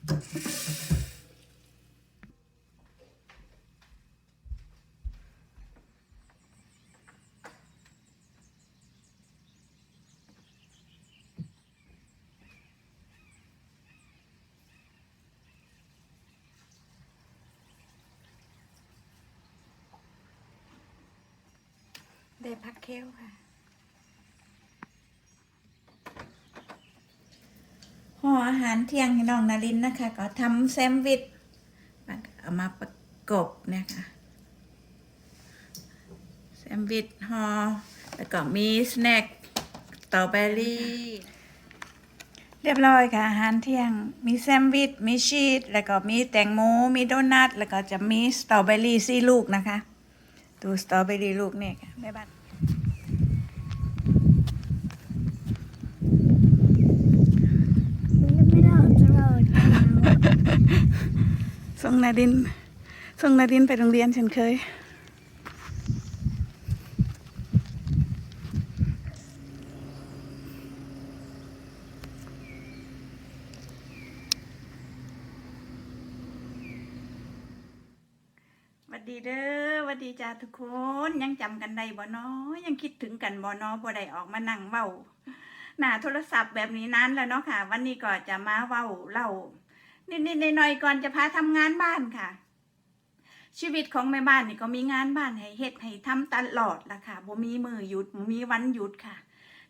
ได้พักเค้วค่ะ ห่ออาหารเที่ยงให้น้องนารินนะคะ ก็ทำแซมวิชเอามาประกบเนะคะแซมวิชห่อแล้วก็มีสแน็คสตอเบอรี่เรียบร้อยค่ะ อาหารเที่ยง มีแซมวิช มีชีส แล้วก็มีแตงโม มีโดนัท แล้วก็จะมีสตรอเบอรี่สี่ลูกนะคะ ดูสตรอเบอรี่ลูกเนี่ยค่ะแม่บ้าน ไม่ได้ตลอด ส่งนาดิน ส่งนาดินไปโรงเรียนเช่นเคย วัดดีเด้อวัดดีจ้าทุกคนยังจำกันได้บ่นาะยังคิดถึงกันบ่นาะบ่ได้ออกมานั่งเว้าหน้าโทรศัพท์แบบนี้นานแล้วเนาะค่ะ วันนี้ก็จะมาเว้าเล่า นิดๆหน่อยๆก่อนจะพาทำงานบ้านค่ะ ชีวิตของแม่บ้านนี่ก็มีงานบ้านให้เฮ็ดให้ทำตลอดล่ะค่ะบ่มีมือหยุดบ่มีวันหยุดค่ะ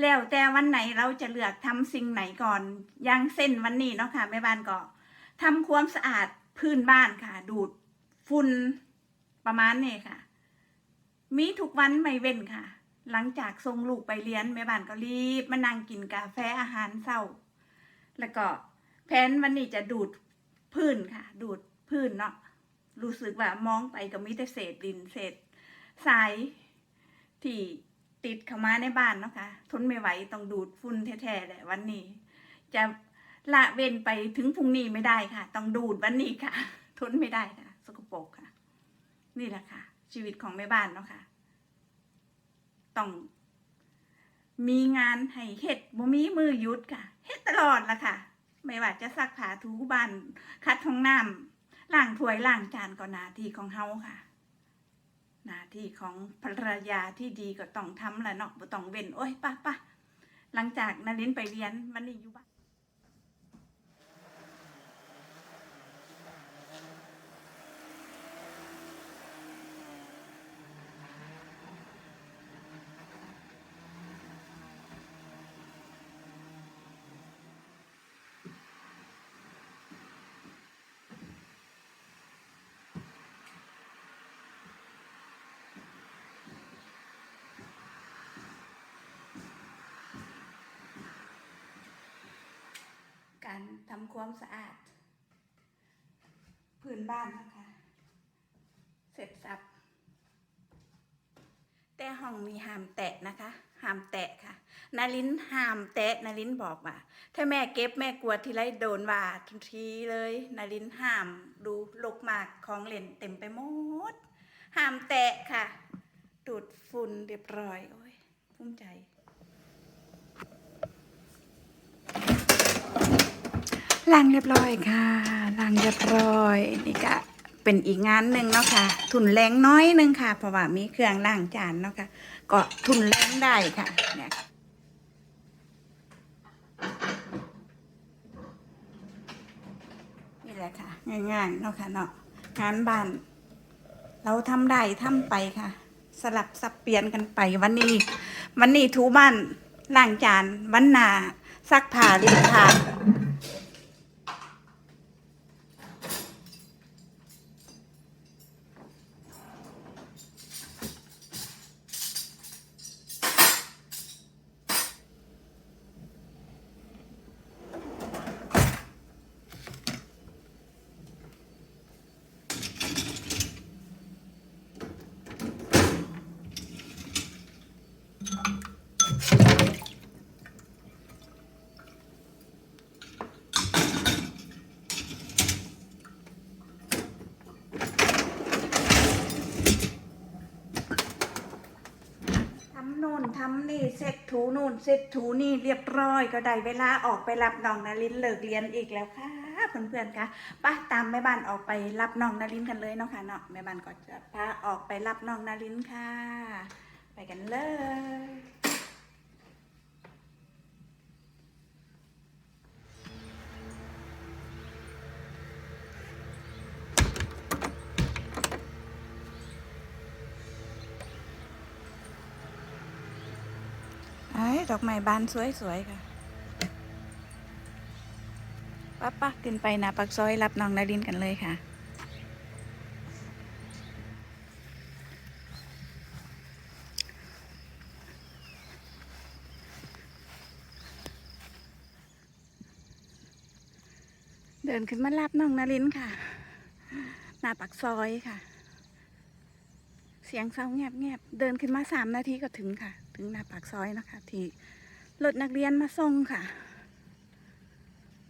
แล้วแต่วันไหนเราจะเลือกทำสิ่งไหนก่อนอย่างเส้นวันนี้เนาะค่ะแม่บ้านก็ทำความสะอาดพื้นบ้านค่ะ ดูดฝุ่นประมาณนี้ค่ะ มีทุกวันไม่เว้นค่ะ หลังจากส่งลูกไปเรียนแม่บ้านก็รีบมานั่งกินกาแฟอาหารเช้า แล้วก็ แผนวันนี้จะดูดพื้นค่ะ ดูดพื้นเนาะรู้สึกว่ามองไปก็มีแต่เศษดินเศษทรายที่ติดเข้ามาในบ้านเนาะค่ะทนไม่ไหวต้องดูดฝุ่นแท้ๆแหละวันนี้ จะละเว้นไปถึงพรุ่งนี้ไม่ได้ค่ะ ต้องดูดวันนี้ค่ะ ทนไม่ได้ค่ะ สกปรกค่ะ นี่แหละค่ะ ชีวิตของแม่บ้านเนาะค่ะต้องมีงานให้เฮ็ดบ่มีมือยุดค่ะเฮ็ดตลอดละค่ะ ไม่ว่าจะซักผ้าถูบ้านคัดห้องน้ำล้างถ้วยล้างจานก็หน้าที่ของเฮาค่ะหน้าที่ของภรรยาที่ดีก็ต้องทำแหละเนาะบ่ต้องเว้นโอ้ยป้าป้าหลังจากนารินไปเรียนวันนี้อยู่บ้าน การทำความสะอาดพื้นบ้านนะคะ เสร็จสับ แต่ห้องมีห้ามแตะนะคะห้ามแตะค่ะ นารินห้ามแตะนารินบอกว่า ถ้าแม่เก็บแม่กลัวทีไรโดนว่าทุกทีเลย นารินห้ามดูลกมากของเล่นเต็มไปหมดห้ามแตะค่ะดูดฝุ่นเรียบร้อย โอ้ยภูมิใจ ล้างเรียบร้อยค่ะล้างเรียบร้อยนี่ก็เป็นอีกงานหนึ่งเนาะค่ะ ทุนแรงน้อยหนึงค่ะ เพราะว่ามีเครื่องล้างจานเนาะค่ะ ก็ทุนแรงได้ค่ะเนี่ยนี่แหละค่ะ ง่ายๆเนาะค่ะเนาะงานบ้าน เราทำได้ทำไปค่ะ สลับสับเปลี่ยนกันไปวันนี้ วันนี้ถูบ้านล้างจานวันหนาซักผ้ารีดผ้า เสร็จถูโน่นเสร็จถูนี่เรียบร้อยก็ได้เวลาออกไปรับน้องนารินเลิกเรียนอีกแล้วค่ะเพื่อนๆคะไปตามแม่บ้านออกไปรับน้องนารินกันเลยเนาะค่ะเนาะแม่บ้านก็จะพาออกไปรับน้องนารินค่ะ ไปกันเลย ไอ้ดอกไม้บานสวยๆค่ะป้าป้าขึ้นไปนาปักซอยรับน้องนารินกันเลยค่ะ เดินขึ้นมารับน้องนารินค่ะ หน้าปักซอยค่ะ เสียงเศร้าเงียบเงียบๆเดินขึ้นมาสามนาทีก็ถึงค่ะ ถึงหน้าปากซอยนะคะ ที่รถนักเรียนมาส่งค่ะ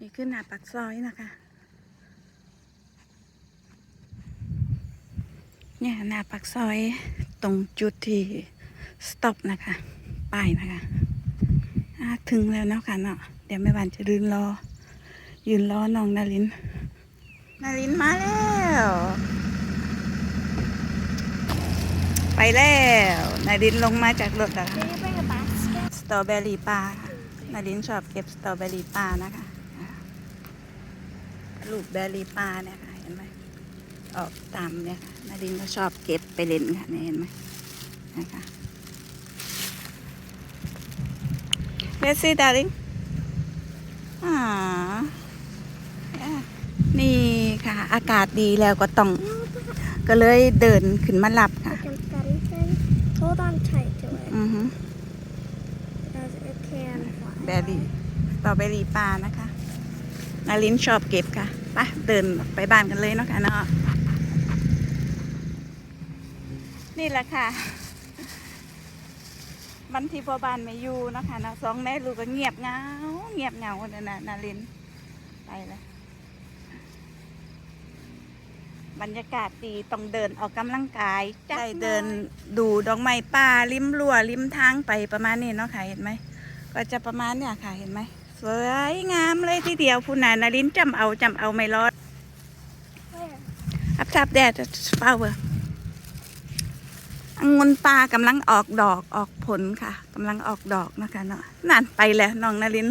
นี่คือหน้าปากซอยนะคะ เนี่ยหน้าปากซอยตรงจุดที่สต็อปนะคะ ป้ายนะคะถึงแล้วเนาะค่ะเนาะเดี๋ยวแม่บ้านจะยืนรอ ยืนรอน้องนาริน นารินมาแล้ว ไปแล้ว นาดินลงมาจากรถแล้วสตรอเบอรี่ปลาค่ะนาดินชอบเก็บสตรอเบอรี่ปลานะคะลูกเบอรี่ปลาเนี่ยค่ะ เห็นไหมออกตามเนี่ยค่ะนาดินก็ชอบเก็บไปเล่นค่ะเห็นไหมนะคะ Let's see darling อ่าอะนี่ ค่ะอากาศดีแล้วก็ต้อง ก็เลยเดินขึ้นมาหลับค่ะ Like a funny thing? Hold on tight to it อือฮึ because it can fly. เบรี่สตรอเบอรี่ปลานะคะนารินชอบเก็บค่ะไปเดินไปบ้านกันเลยเนาะค่ะเนาะนี่แหละค่ะวันที่พอบ้านไม่อยู่เนาะคะเนาะสองแม่ลูกก็เงียบเหงา เงียบเหงาเนี่ยนะนารินไปเลย บรรยากาศดีต้องเดินออกกำลังกายได้เดินดูดอกไม้ป่าริมรั้วริมทางไปประมาณนี้เนาะค่ะเห็นไหมก็จะประมาณเนี่ยค่ะเห็นไหมสวยงามเลยทีเดียวผู้นานารินจำเอาจำเอาไม่รอด Where? อับทับแดดฟลาวเวอร์องุ่นปลากำลังออกดอกออกผลค่ะกำลังออกดอกนะคะเนาะนั่นไปแล้วน้องนาริน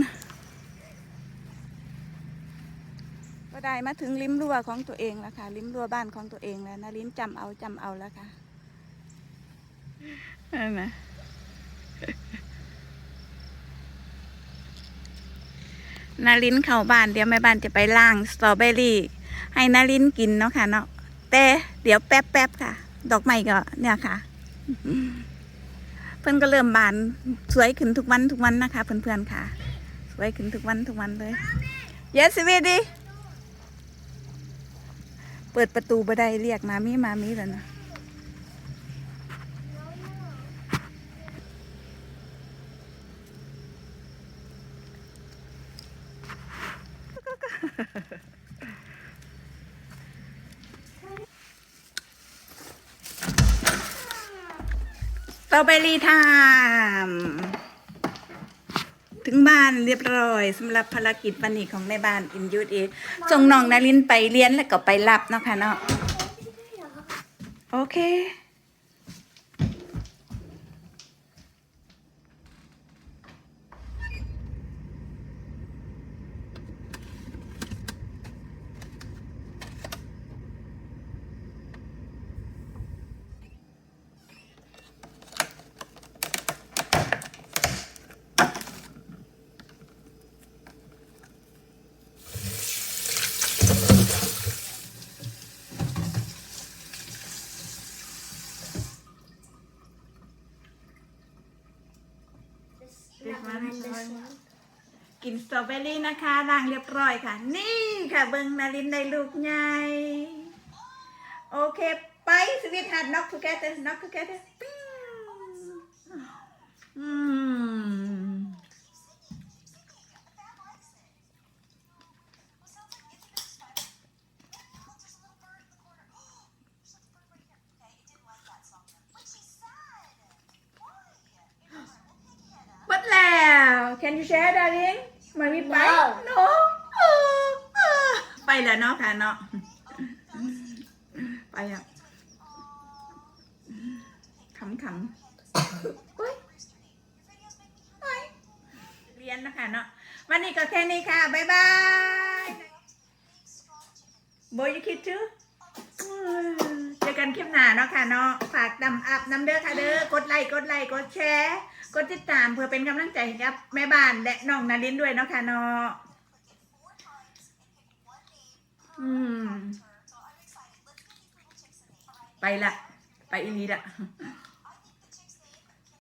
ก็ ได้มาถึงริมรั้วของตัวเองแล้วค่ะริมรั้วบ้านของตัวเองแล้วนารินจำเอาจำเอาแล้วค่ะเห็นไหมนารินเข้าบ้านเดี๋ยวแม่บ้านจะไปล้างสตรอเบอรี่ ให้นารินกินเนาะค่ะเนาะแต่เดี๋ยวแป๊บแป๊บค่ะ ดอกไม้ก็เนี่ยค่ะ เพื่อนก็เริ่มบานสวยขึ้นทุกวันทุกวันนะคะ เพื่อนๆค่ะ สวยขึ้นทุกวันทุกวันเลย yes sweetie เปิดประตูบันไดเรียกมามีมามีแล้วนะสตรอเบอรี่ไทม์ ถึงบ้านเรียบร้อยสำหรับภารกิจวันนี้ของแม่บ้านอินยูดเอส่งน้องนารินไปเรียนแล้วก็ไปรับเนาะค่ะเนาะโอเค กินสตรอเบอรี่นะคะล้างเรียบร้อยค่ะ นี่ค่ะเบิงนารินได้ลูกใหญ่โอเค ไปสวิตหัดน็อกทูเกเตอร์น็อกทูเกเตอร์อืมหมดแล้ว Can you share darling มามีไป No. no เออเออแล้วเนาะค่ะเนาะไปอะขำขำโอ๊ยโอ๊ยเรียนนะคะเนาะวันนี้ก็แค่นี้ค่ะ บ๊ายบาย โบยคิดชื่อเจอกันคลิปหน้าเนาะค่ะเนาะฝากดำอัพน้ำเด้อค่ะเด้อกดไลค์กดไลค์กดแชร์ กดติดตามเพื่อเป็นกำลังใจให้กับแม่บ้านและน้องนารินด้วยเนาะค่ะเนาะอืม ไปละ ไปอีนีละ